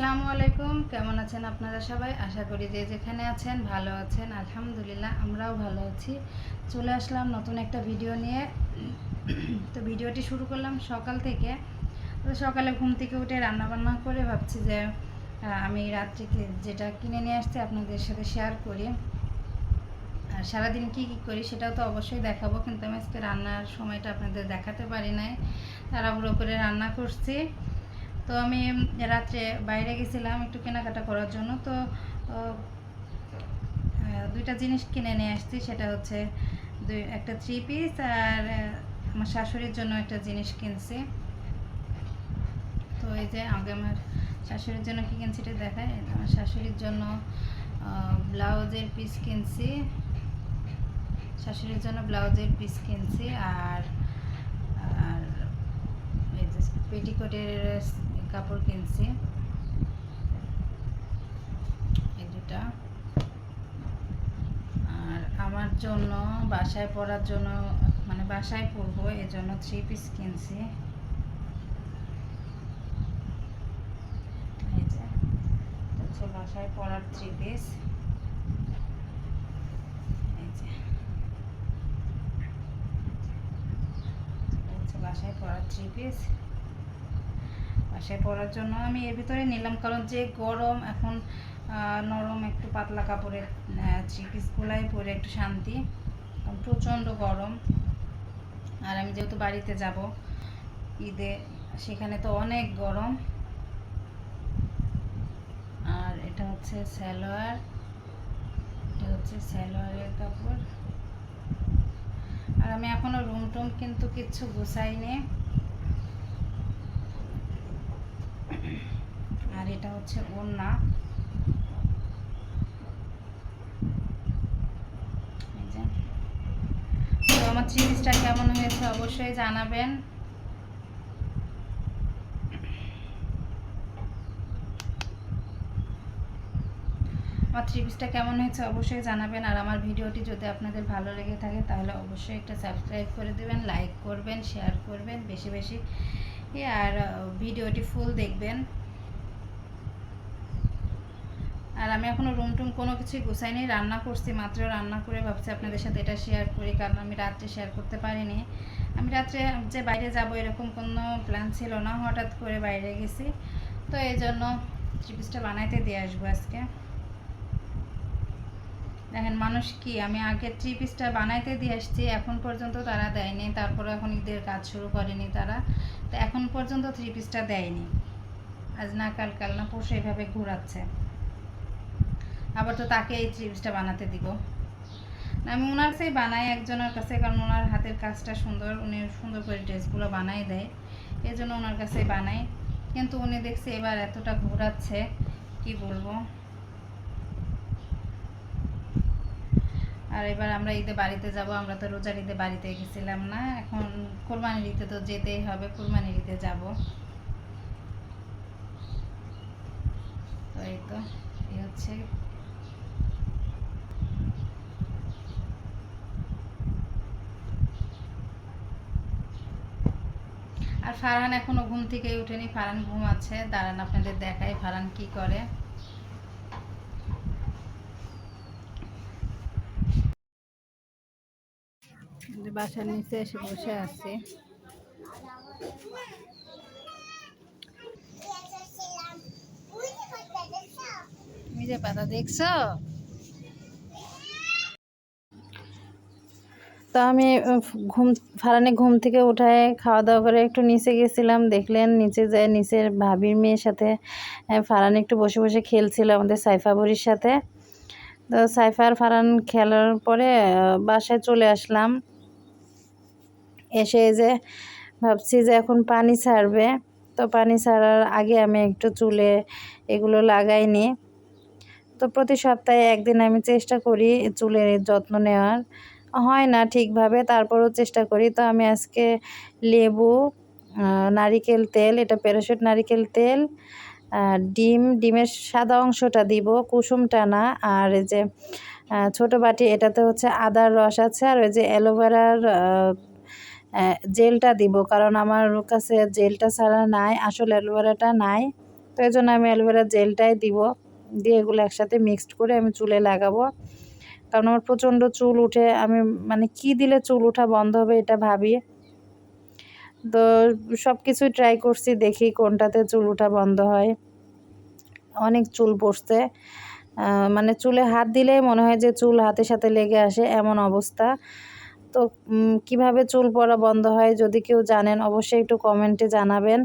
আসসালামু আলাইকুম। কেমন আছেন আপনারা সবাই? আশা করি যে যেখানে আছেন ভালো আছেন। আলহামদুলিল্লাহ, আমরাও ভালো আছি। চলে আসলাম নতুন একটা ভিডিও নিয়ে। তো ভিডিওটি শুরু করলাম সকাল থেকে। তো সকালে ঘুম থেকে উঠে রান্না বান্না করে ভাবছি যে আমি রাত্রিতে যেটা কিনে নিয়ে আসছি আপনাদের সাথে শেয়ার করি। আর সারাদিন কী কী করি সেটাও তো অবশ্যই দেখাবো, কিন্তু আমি আজকে রান্নার সময়টা আপনাদের দেখাতে পারি নাই। তাড়াহুড়ো করে রান্না করছি। তো আমি রাত্রে বাইরে গেছিলাম একটু কেনাকাটা করার জন্য, তো দুইটা জিনিস কিনে নিয়ে আসছি, সেটা হচ্ছে দুই, একটা থ্রি পিস আর আমার শাশুড়ির জন্য একটা জিনিস কিনছি। তো এই যে আগে আমার শাশুড়ির জন্য কী কিনছি এটা দেখায় আমার শাশুড়ির জন্য ব্লাউজের পিস কিনছি। শাশুড়ির জন্য ব্লাউজের পিস কিনছি আর আর পেটিকোটের কাপড় কিনছি। এই দুটা। আর আমার জন্য, বাসায় পরার জন্য মানে বাসায় পরবো এই জন্য থ্রি পিস কিনছি। বাসায় পরার থ্রি পিস বাসায় পরার থ্রি পিস বাসায় পরার জন্য আমি এর ভিতরে নিলাম। কারণ যে গরম, এখন নরম একটু পাতলা কাপড়ের থ্রি পিসগুলাই পরে একটু শান্তি। প্রচণ্ড গরম। আর আমি যেহেতু বাড়িতে যাব ঈদে, সেখানে তো অনেক গরম। আর এটা হচ্ছে সালোয়ার। এটা হচ্ছে স্যালোয়ারের কাপড়। আর আমি এখনও রুম টুম কিন্তু কিচ্ছু গুছাইনি আর এটা হচ্ছে ওড়না। আমার থ্রি পিসটা কেমন হয়েছে অবশ্যই জানাবেন। আমার থ্রি পিসটা কেমন হয়েছে অবশ্যই জানাবেন। আর আমার ভিডিওটি যদি আপনাদের ভালো লেগে থাকে, তাহলে অবশ্যই একটা সাবস্ক্রাইব করে দেবেন, লাইক করবেন, শেয়ার করবেন, বেশি বেশি। আর ভিডিওটি ফুল দেখবেন আর আমি এখনও রুম টুম কোনো কিছুই গুছাইনি রান্না করছি মাত্র রান্না করে ভাবছি আপনাদের সাথে এটা শেয়ার করি, কারণ আমি রাত্রে শেয়ার করতে পারিনি। আমি রাত্রে যে বাইরে যাব এরকম কোনো প্ল্যান ছিল না, হঠাৎ করে বাইরে গেছি। তো এই জন্য থ্রি পিসটা বানাইতে দিয়ে আসব আজকে। দেখেন মানুষ কি, আমি আগে থ্রি পিসটা বানাইতে দিয়ে আসছি, এখন পর্যন্ত তারা দেয়নি তারপরে এখন ঈদের কাজ শুরু করেনি তারা। তো এখন পর্যন্ত থ্রি পিসটা দেয়নি। আজ না কাল কাল না পরশু এভাবে ঘোরাচ্ছে। আবার তো তাকে এই থ্রি পিসটা বানাতে দিব। আমি ওনার সেই বানাই একজনের কাছে, কারণ ওনার হাতের কাজটা সুন্দর, উনি সুন্দর করে ড্রেসগুলো বানাই দেয়। এই জন্য ওনার কাছেই বানাই। কিন্তু উনি দেখছি এবার এতটা ঘোরাচ্ছে, কি বলব? আর এবার আমরা ঈদে বাড়িতে যাব, আমরা তো রোজার ঈদে বাড়িতে গেছিলাম না। এখন কোরবানির ঈদে তো যেতেই হবে, কোরবানির ঈদে যাব। তো এই তো, এই হচ্ছে আর ফারহান এখনও ঘুম থেকে উঠেনি। ফারহান ঘুমাচ্ছে। দাঁড়ান আপনাদের দেখাই ফারহান কি করে। বাসার নিচে এসে বসে আছি। তুমি যে পাতা দেখছ? তো আমি ঘুম, ফারানে ঘুম থেকে উঠায় খাওয়া দাওয়া করে একটু নিচে গেছিলাম। দেখলেন নিচে যায় নিচের ভাবির মেয়ের সাথে ফারান একটু বসে বসে খেলছিল আমাদের সাইফা বুড়ির সাথে। তো সাইফা আর ফারান খেলার পরে বাসায় চলে আসলাম। এসে যে, ভাবছি যে এখন পানি ছাড়বে। তো পানি ছাড়ার আগে আমি একটু চুলে এগুলো লাগাইনি। তো প্রতি সপ্তাহে একদিন আমি চেষ্টা করি চুলের যত্ন নেওয়ার। হয় না ঠিকভাবে, তারপরও চেষ্টা করি। তো আমি আজকে লেবু নারিকেল তেল, এটা প্যারাশুট নারিকেল তেল ডিম, ডিমের সাদা অংশটা দিব, কুসুমটা না। আর এই যে ছোট বাটি, এটাতে হচ্ছে আদার রস আছে, আর ওই যে অ্যালোভেরার জেলটা দিব, কারণ আমার কাছে জেলটা ছাড়া নাই, আসলে অ্যালোভেরাটা নাই। তো এই জন্য আমি অ্যালোভেরার জেলটাই দিব, দিয়ে এগুলো একসাথে মিক্সড করে আমি চুলে লাগাবো। কারণ আমার প্রচণ্ড চুল উঠে, আমি মানে কি দিলে চুল ওঠা বন্ধ হবে এটা ভাবি। তো সব কিছুই ট্রাই করছি, দেখি কোনটাতে চুল ওঠা বন্ধ হয়। অনেক চুল পড়ছে। মানে চুলে হাত দিলেই মনে হয় যে চুল হাতের সাথে লেগে আসে, এমন অবস্থা। তো কীভাবে চুল পড়া বন্ধ হয় যদি কেউ জানেন, অবশ্যই একটু কমেন্টে জানাবেন।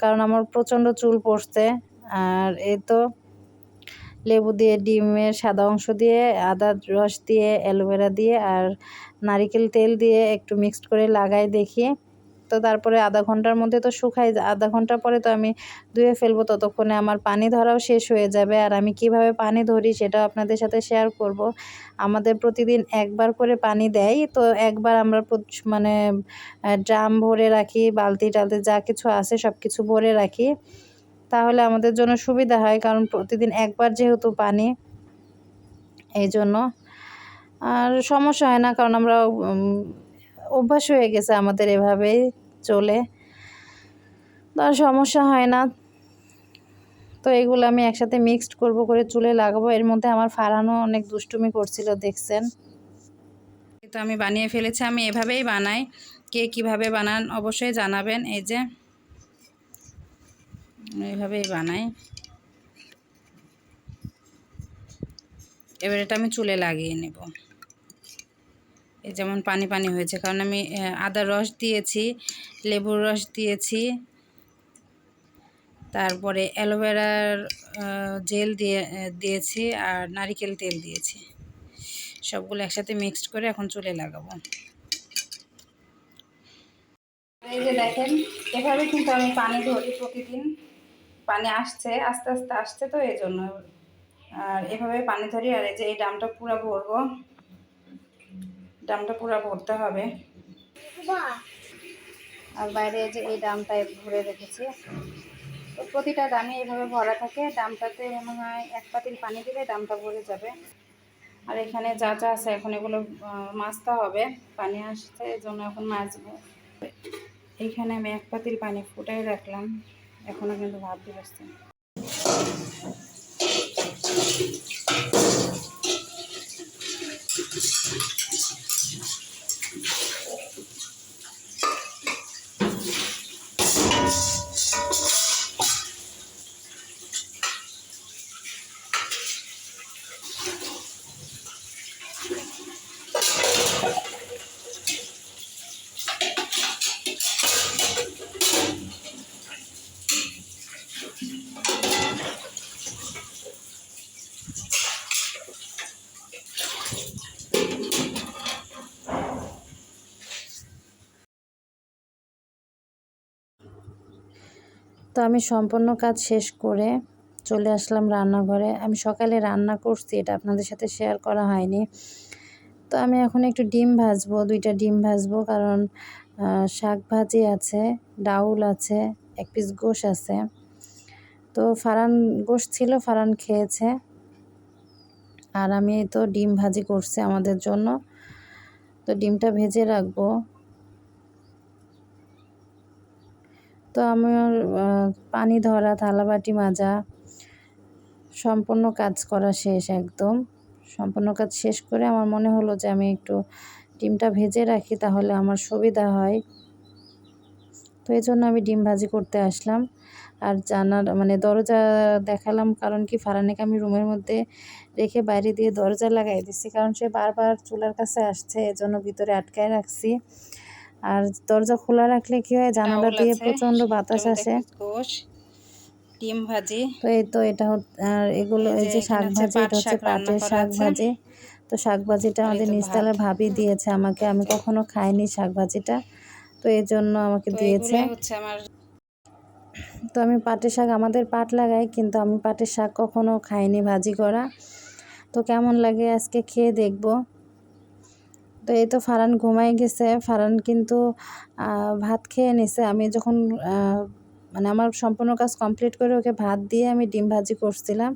কারণ আমার প্রচণ্ড চুল পড়ছে। আর এই তো লেবু দিয়ে, ডিমের সাদা অংশ দিয়ে আদার রস দিয়ে, অ্যালোভেরা দিয়ে আর নারিকেল তেল দিয়ে একটু মিক্সড করে লাগাই দেখি। তো তারপরে আধা ঘণ্টার মধ্যে তো শুকাই আধা ঘণ্টা পরে তো আমি ধুয়ে ফেলব, ততক্ষণে আমার পানি ধরাও শেষ হয়ে যাবে। আর আমি কীভাবে পানি ধরি সেটাও আপনাদের সাথে শেয়ার করব। আমাদের প্রতিদিন একবার করে পানি দেয়, তো একবার আমরা মানে ড্রাম ভরে রাখি বালতি টালতি যা কিছু আছে সব কিছু ভরে রাখি। তাহলে আমাদের জন্য সুবিধা হয়, কারণ প্রতিদিন একবার যেহেতু পানি এই জন্য আর সমস্যা হয় না, কারণ আমরা অভ্যাস হয়ে গেছে আমাদের এভাবেই চলে। তো আর সমস্যা হয় না। তো এগুলো আমি একসাথে মিক্সড করব, করে চুলে লাগাবো। এর মধ্যে আমার ফারানো অনেক দুষ্টুমি করছিল, দেখছেন। তো আমি বানিয়ে ফেলেছি, আমি এভাবেই বানাই। কে কীভাবে বানান অবশ্যই জানাবেন, এই যে। এইভাবেই বানাই। এবার এটা আমি চুলে লাগিয়ে নেব। এই যেমন পানি পানি হয়েছে, কারণ আমি আদার রস দিয়েছি, লেবুর রস দিয়েছি, তারপরে অ্যালোভেরার জেল দিয়ে দিয়েছি আর নারিকেল তেল দিয়েছি। সবগুলো একসাথে মিক্সড করে এখন চুলে লাগাবো। এই যে দেখেন, এভাবে কিন্তু আমি পানি ধরি প্রতিদিন। পানি আসছে, আস্তে আস্তে আসছে তো এই জন্য। আর এভাবে পানি ধরি, আর এই যে এই ডামটা পুরো ভরবো। ডামটা পুরো ভরতে হবে। আর বাইরে যে এই ডামটা ভরে রেখেছি। তো প্রতিটা ডামে এভাবে ভরা থাকে। ডামটাতে মনে হয় এক পাতিল পানি দিলে ডামটা ভরে যাবে। আর এখানে যা যা আছে এখন এগুলো মাজতে হবে। পানি এই জন্য এখন মাছবো এইখানে আমি এক পাতিল পানি ফুটাই রাখলাম। এখনও কিন্তু ভাবতে দিবসছে তো আমি সম্পূর্ণ কাজ শেষ করে চলে আসলাম রান্নাঘরে। আমি সকালে রান্না করছি, এটা আপনাদের সাথে শেয়ার করা হয়নি। তো আমি এখন একটু ডিম ভাজবো, দুইটা ডিম ভাজবো, কারণ শাক ভাজি আছে, ডাউল আছে, এক পিস গোশ আছে। তো ফারান, গোশ ছিল, ফারান খেয়েছে। আর আমি তো ডিম ভাজি করছি আমাদের জন্য। তো ডিমটা ভেজে রাখব। তো আমার পানি ধরা, থালাবাটি মাজা, সম্পূর্ণ কাজ করা শেষ একদম। সম্পূর্ণ কাজ শেষ করে আমার মনে হলো যে আমি একটু ডিমটা ভেজে রাখি তাহলে আমার সুবিধা হয়। তো এই জন্য আমি ডিম ভাজি করতে আসলাম। আর জানার মানে দরজা দেখালাম কারণ কি ফারানিকে আমি রুমের মধ্যে রেখে বাইরে দিয়ে দরজা লাগাই দিচ্ছি কারণ সে বারবার চুলার কাছে আসছে, এজন্য ভিতরে আটকায় রাখছি। আর দরজা খোলা রাখলে কি হয়? জানালা দিয়ে প্রচণ্ড বাতাস আসে। ডিম ভাজি। তো এই তো এটা আর এগুলো এই যে শাক ভাজি এটা হচ্ছে পাটের শাক ভাজি। তো শাক ভাজিটা আমাদের ভাত। ভাবি দিয়েছে আমাকে। আমি কখনো খাইনি শাক ভাজিটা। তো এই জন্য আমাকে দিয়েছে। হচ্ছে আমার তো আমি পাটের শাক আমাদের পাট লাগাই কিন্তু আমি পাটের শাক কখনো খাইনি ভাজি করা। তো কেমন লাগে আজকে খেয়ে দেখব। তো এই তো ফারান ঘুমাই গেছে। ফারান কিন্তু ভাত খেয়ে নিছে। আমি যখন মানে আমার সম্পূর্ণ কাজ কমপ্লিট করে ওকে ভাত দিয়ে আমি ডিম ভাজি করছিলাম।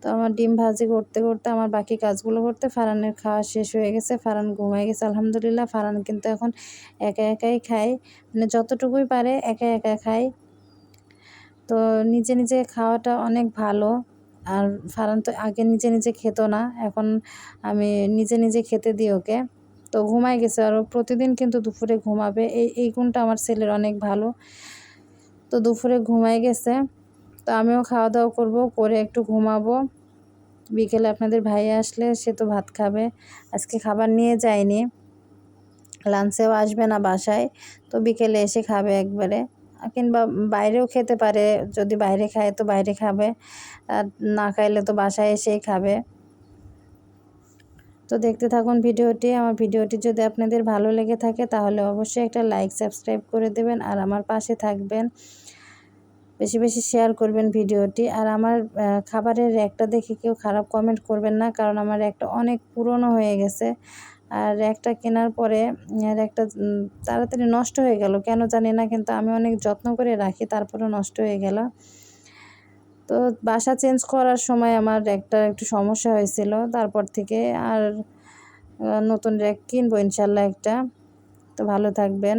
তো আমার ডিম ভাজি করতে করতে আমার বাকি কাজগুলো করতে ফারানের খাওয়া শেষ হয়ে গেছে। ফারান ঘুমাই গেছে, আলহামদুলিল্লাহ। ফারান কিন্তু এখন একা একাই খায়। মানে যতটুকুই পারে একা একা খায়। তো নিজে নিজে খাওয়াটা অনেক ভালো। আর ফারান তো আগে নিজে নিজে খেত না। এখন আমি নিজে নিজে খেতে দিই ওকে। তো ঘুমাই গেছে আর প্রতিদিন কিন্তু দুপুরে ঘুমাবে। এই এই গুণটা আমার ছেলের অনেক ভালো। তো দুপুরে ঘুমাই গেছে। তো আমিও খাওয়া দাওয়া করব, করে একটু ঘুমাবো। বিকেলে আপনাদের ভাই আসলে সে তো ভাত খাবে। আজকে খাবার নিয়ে যায়নি। লাঞ্চেও আসবে না বাসায়। তো বিকেলে এসে খাবে একবারে। কিংবা বাইরেও খেতে পারে। যদি বাইরে খায় তো বাইরে খাবে। আর না খাইলে তো বাসায় এসেই খাবে। তো দেখতে থাকুন ভিডিওটি। আমার ভিডিওটি যদি আপনাদের ভালো লেগে থাকে, তাহলে অবশ্যই একটা লাইক, সাবস্ক্রাইব করে দেবেন আর আমার পাশে থাকবেন। বেশি বেশি শেয়ার করবেন ভিডিওটি। আর আমার খাবারের র্যাকটা দেখে কেউ খারাপ কমেন্ট করবেন না, কারণ আমার র্যাকটা অনেক পুরনো হয়ে গেছে। আর র্যাকটা কেনার পরে র্যাকটা তাড়াতাড়ি নষ্ট হয়ে গেল। কেন জানি না, কিন্তু আমি অনেক যত্ন করে রাখি তারপরে নষ্ট হয়ে গেল। তো বাসা চেঞ্জ করার সময় আমার র্যাকটার একটু সমস্যা হয়েছিল। তারপর থেকে আর নতুন র্যাক কিনবো ইনশাল্লাহ একটা। তো ভালো থাকবেন।